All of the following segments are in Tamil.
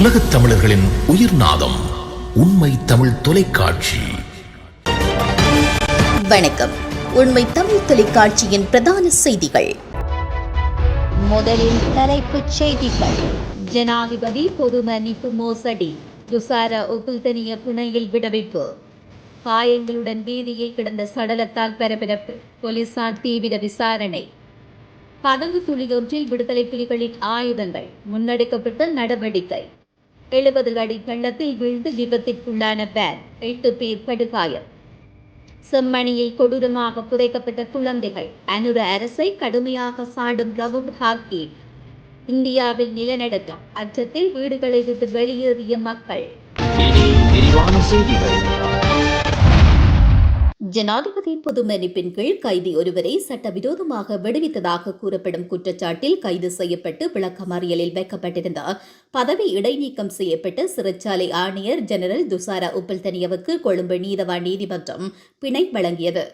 உலகத் தமிழர்களின் உயிர்நாதம் உண்மை தமிழ் தொலைக்காட்சி. வணக்கம். உண்மை தமிழ் தொலைக்காட்சியின் பிரதான செய்திகள். முதலில் தலைப்புச் செய்திகள். ஜனாதிபதி பொது மன்னிப்பு மோசடி துசார உப்புல்தனிய பிணையில் விடுவிப்பு. காயங்களுடன் வீதியில் கிடந்த சடலத்தால் பரபரப்பு போலீசார் தீவிர விசாரணை. பதங்கு துளியொன்றில் விடுதலை புலிகளின் ஆயுதங்கள் முன்னெடுக்கப்பட்ட நடவடிக்கை. எழுபது அடி வெள்ளத்தில் வீழ்ந்து விபத்திற்குள்ளான வேன் எட்டு பேர் படுகாயம். செம்மணியை கொடூரமாக புதைக்கப்பட்ட குழந்தைகள் அனுர அரசை கடுமையாக சாடும் ரவுண்ட் ஹாக்கி. இந்தியாவில் நிலநடுக்கம் அச்சத்தில் வீடுகளை விட்டு வெளியேறிய மக்கள். ஜனாதிபதி விரிவான ஜனாதிபதியின் பொது மன்னிப்பின் கீழ் கைதி ஒருவரை சட்டவிரோதமாக விடுவித்ததாக கூறப்படும் குற்றச்சாட்டில் கைது செய்யப்பட்டு விளக்கமறியலில் வைக்கப்பட்டிருந்த பதவி இடைநீக்கம் செய்யப்பட்ட சிறைச்சாலை ஆணையர் ஜெனரல் துசாரா உப்பல்தனியவுக்கு கொழும்பு நீதவான் நீதிமன்றம் பிணை வழங்கியது.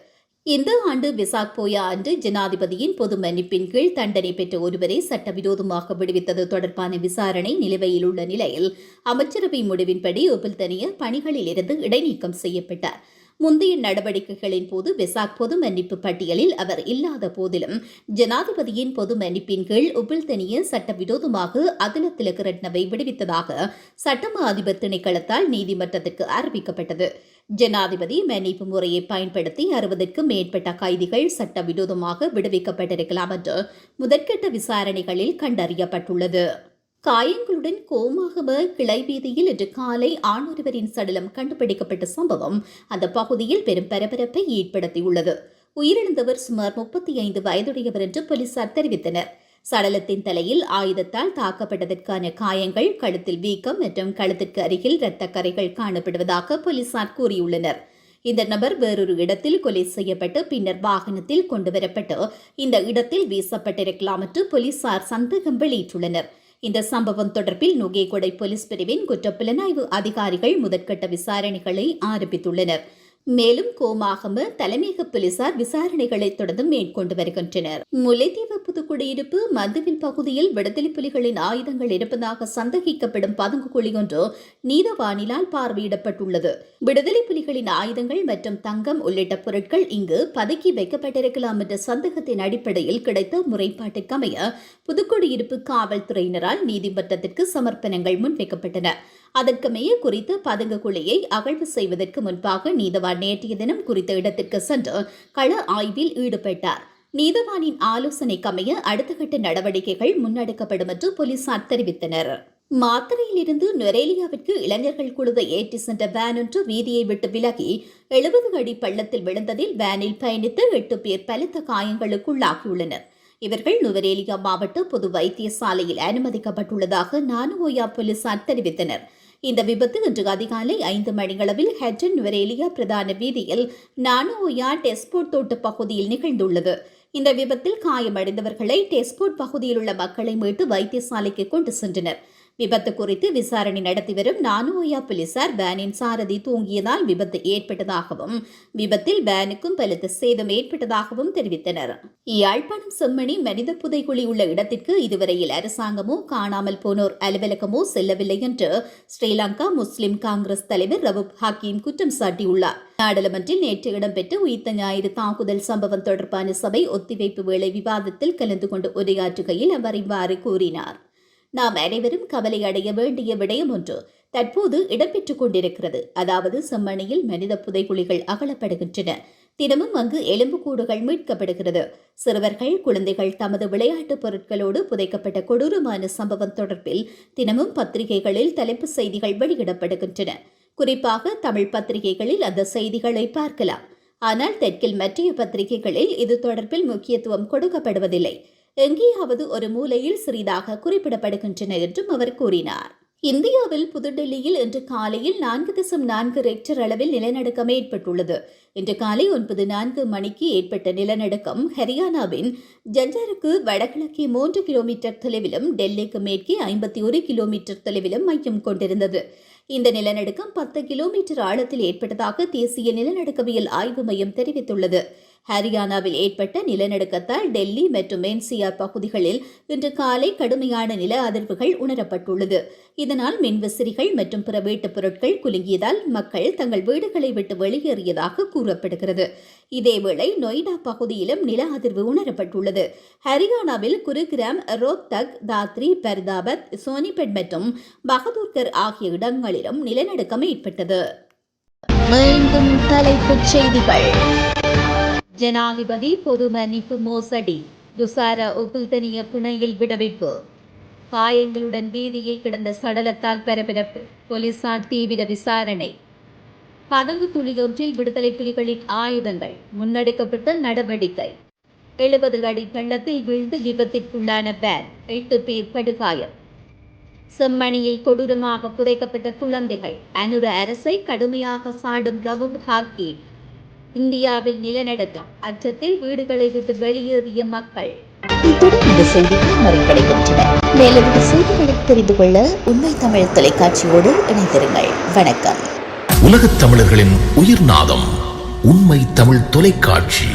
இந்த ஆண்டு விசாக் போயா அன்று ஜனாதிபதியின் பொது மன்னிப்பின் கீழ் தண்டனை பெற்ற ஒருவரை சட்டவிரோதமாக விடுவித்தது தொடர்பான விசாரணை நிலுவையில் உள்ள நிலையில் அமைச்சரவை முடிவின்படி உப்பல்தனிய பணிகளில் இருந்து இடைநீக்கம் செய்யப்பட்டார். முந்தைய நடவடிக்கைகளின் போது வெசாக் பொது மன்னிப்பு பட்டியலில் அவர் இல்லாத போதிலும் ஜனாதிபதியின் பொது மன்னிப்பின் கீழ் உபில்தனிய சட்டவிரோதமாக அதில திலகரட்னவை விடுவித்ததாக சட்டமா அதிபர் திணைக்களத்தால் நீதிமன்றத்திற்கு அறிவிக்கப்பட்டது. ஜனாதிபதி மன்னிப்பு முறையை பயன்படுத்தி அறுபதுக்கும் மேற்பட்ட கைதிகள் சட்டவிரோதமாக விடுவிக்கப்பட்டிருக்கலாம் என்று முதற்கட்ட விசாரணைகளில் கண்டறியப்பட்டுள்ளது. காயங்களுடன் கோமாகம கிளை வீதியில் இன்று காலை ஆணொருவரின் சடலம் கண்டுபிடிக்கப்பட்ட சம்பவம் அந்த பகுதியில் பெரும் பரபரப்பை ஏற்படுத்தியுள்ளது. உயிரிழந்தவர் சுமார் முப்பத்தி ஐந்து வயதுடையவர் என்று போலீசார் தெரிவித்தனர். சடலத்தின் தலையில் ஆயுதத்தால் தாக்கப்பட்டதற்கான காயங்கள் கழுத்தில் வீக்கம் மற்றும் கழுத்திற்கு அருகில் இரத்த கரைகள் காணப்படுவதாக போலீசார் கூறியுள்ளனர். இந்த நபர் வேறொரு இடத்தில் கொலை செய்யப்பட்டு பின்னர் வாகனத்தில் கொண்டுவரப்பட்டு இந்த இடத்தில் வீசப்பட்டிருக்கலாம் என்று போலீசார் சந்தேகம் வெளியிட்டுள்ளனர். இந்த சம்பவம் தொடர்பில் நுகேகொடை போலீஸ் பிரிவின் குற்றப்புலனாய்வு அதிகாரிகள் முதற்கட்ட விசாரணைகளை ஆரம்பித்துள்ளனர். மேலும் கோமாகம தலைமையக போலீசார் விசாரணைகளை தொடர்ந்து மேற்கொண்டு வருகின்றனர். முல்லைத்தீவு புதுக்குடியிருப்பு மதுவில் பகுதியில் விடுதலை புலிகளின் ஆயுதங்கள் இருப்பதாக சந்தேகிக்கப்படும் பதுங்கு குழி ஒன்று நீதவானிலால் பார்வையிடப்பட்டுள்ளது. விடுதலை புலிகளின் ஆயுதங்கள் மற்றும் தங்கம் உள்ளிட்ட பொருட்கள் இங்கு பதுக்கி வைக்கப்பட்டிருக்கலாம் என்ற சந்தேகத்தின் அடிப்படையில் கிடைத்த முறைப்பாட்டுக்கமைய புதுக்குடியிருப்பு காவல்துறையினரால் நீதிமன்றத்திற்கு சமர்ப்பணங்கள் முன்வைக்கப்பட்டன. அதற்கமைய குறித்து பதுங்கு குழியை அகழ்வு செய்வதற்கு முன்பாக நீதவான் நேற்றைய தினம் குறித்த இடத்திற்கு சென்று கள ஆய்வில் ஈடுபட்டார். நீதவானின் ஆலோசனைக்கமைய அடுத்த கட்ட நடவடிக்கைகள் முன்னெடுக்கப்படும் என்று போலீசார் தெரிவித்தனர். மாத்திரையிலிருந்து நொரேலியாவிற்கு இளைஞர்கள் குழுவை ஏற்றி சென்ற வேன் ஒன்று வீதியை விட்டு விலகி எழுபது அடி பள்ளத்தில் விழுந்ததில் வேனில் பயணித்த எட்டு பேர் பலத்த காயங்களுக்குள்ளாகியுள்ளனர். இவர்கள் நுவரேலியா மாவட்ட பொது வைத்தியசாலையில் அனுமதிக்கப்பட்டுள்ளதாக நானுவோயா போலீசார் தெரிவித்தனர். இந்த விபத்து இன்று அதிகாலை ஐந்து மணியளவில் ஹெட்டன் நுவரேலியா பிரதான வீதியில் நானுவோயா டெஸ்போர்ட் தோட்டு பகுதியில் நிகழ்ந்துள்ளது. இந்த விபத்தில் காயமடைந்தவர்களை டெஸ்போர்ட் பகுதியில் உள்ள மக்களை மீட்டு வைத்தியசாலைக்கு கொண்டு சென்றனர். விபத்து குறித்து விசாரணை நடத்தி வரும் நானுவோயா போலீசார் வேனின் சாரதி தூங்கியதால் விபத்து ஏற்பட்டதாகவும் விபத்தில் வேனுக்கும் பலத்த சேதம் ஏற்பட்டதாகவும் தெரிவித்தனர். யாழ்ப்பாணம் செம்மணி மனித புதைகுழி உள்ள இடத்திற்கு இதுவரையில் அரசாங்கமோ காணாமல் போனோர் அலுவலகமோ செல்லவில்லை என்று ஸ்ரீலங்கா முஸ்லிம் காங்கிரஸ் தலைவர் ரவுப் ஹக்கீம் குற்றம் சாட்டியுள்ளார். நாடாளுமன்றில் நேற்று இடம்பெற்ற உயிர்த்த ஞாயிறு தாக்குதல் சம்பவம் தொடர்பான சபை ஒத்திவைப்பு வேளை விவாதத்தில் கலந்து கொண்டு உரையாற்றுகையில் அவர் இவ்வாறு கூறினார். நாம் அனைவரும் கவலை அடைய வேண்டிய விடயம் ஒன்று தற்போது இடம்பெற்றுக் கொண்டிருக்கிறது. அதாவது செம்மணியில் மனித புதைகுழிகள் அகலப்படுகின்றன. தினமும் அங்கு எலும்புக்கூடுகள் மீட்கப்படுகிறது. சிறுவர்கள் குழந்தைகள் தமது விளையாட்டுப் பொருட்களோடு புதைக்கப்பட்ட கொடூரமான சம்பவம் தொடர்பில் தினமும் பத்திரிகைகளில் தலைப்பு செய்திகள் வெளியிடப்படுகின்றன. குறிப்பாக தமிழ் பத்திரிகைகளில் அந்த செய்திகளை பார்க்கலாம். ஆனால் தெற்கில் மற்றைய பத்திரிகைகளில் இது தொடர்பில் முக்கியத்துவம் கொடுக்கப்படுவதில்லை. எங்கேயாவது ஒரு மூலையில் சிறிதாக குறிப்பிடப்படுகின்றன என்றும் அவர் கூறினார். இந்தியாவில் புதுடெல்லியில் இன்று காலையில் நான்கு தசம் நான்கு ரெக்டர் அளவில் நிலநடுக்கம் ஏற்பட்டுள்ளது. இன்று காலை ஒன்பது நான்கு மணிக்கு ஏற்பட்ட நிலநடுக்கம் ஹரியானாவின் ஜஞ்சருக்கு வடகிழக்கே மூன்று கிலோமீட்டர் தொலைவிலும் டெல்லிக்கு மேற்கே ஐம்பத்தி ஒரு கிலோமீட்டர் தொலைவிலும் மையம் கொண்டிருந்தது. இந்த நிலநடுக்கம் பத்து கிலோமீட்டர் ஆழத்தில் ஏற்பட்டதாக தேசிய நிலநடுக்கவியல் ஆய்வு மையம் தெரிவித்துள்ளது. ஹரியானாவில் ஏற்பட்ட நிலநடுக்கத்தால் டெல்லி மற்றும் என்சிஆர் பகுதிகளில் இன்று காலை கடுமையான நில அதிர்வுகள் உணரப்பட்டுள்ளது. இதனால் மின்விசிறிகள் மற்றும் பிற வீட்டுப் பொருட்கள் குலுங்கியதால் மக்கள் தங்கள் வீடுகளை விட்டு வெளியேறியதாக கூறப்படுகிறது. இதேவேளை நொய்டா பகுதியிலும் நில அதிர்வு உணரப்பட்டுள்ளது. ஹரியானாவில் குருகிராம் ரோத்தக் தாத்ரி பர்தாபத் சோனிபெட் மற்றும் பகதூர்கர் ஆகிய இடங்களிலும் நிலநடுக்கம் ஏற்பட்டது. மீண்டும் தலைப்புச் செய்திகள். ஜனாதிபதி பொது மன்னிப்பு மோசடி துசார உப்புல்தனிய பிணையில் விடுவிப்பு. காயங்களுடன் வீதியை கிடந்த சடலத்தால் பரபரப்பு போலீசார் தீவிர விசாரணை. பதங்கு துளியொன்றில் விடுதலை புலிகளின் ஆயுதங்கள் முன்னெடுக்கப்பட்ட நடவடிக்கை. எழுபது அடி வெள்ளத்தில் வீழ்ந்து விபத்திற்குள்ளான வேன் எட்டு பேர் படுகாயம். செம்மணியை கொடூரமாக புதைக்கப்பட்ட குழந்தைகள் அனுர அரசை கடுமையாக சாடும் ரவுண்ட் ஹாக்கி. இந்தியாவில் நிலநடுக்கம் அச்சத்தில் வீடுகளை விட்டு வெளியேறிய மக்கள். இத்துடன் இந்த செய்திகள் மறைவடைகின்றன மேலும் இந்த செய்திகளை தெரிந்து கொள்ள உண்மை தமிழ் தொலைக்காட்சியோடு இணைந்திருங்கள். வணக்கம். உலகத் தமிழர்களின் உயிர்நாதம் உண்மை தமிழ் தொலைக்காட்சி.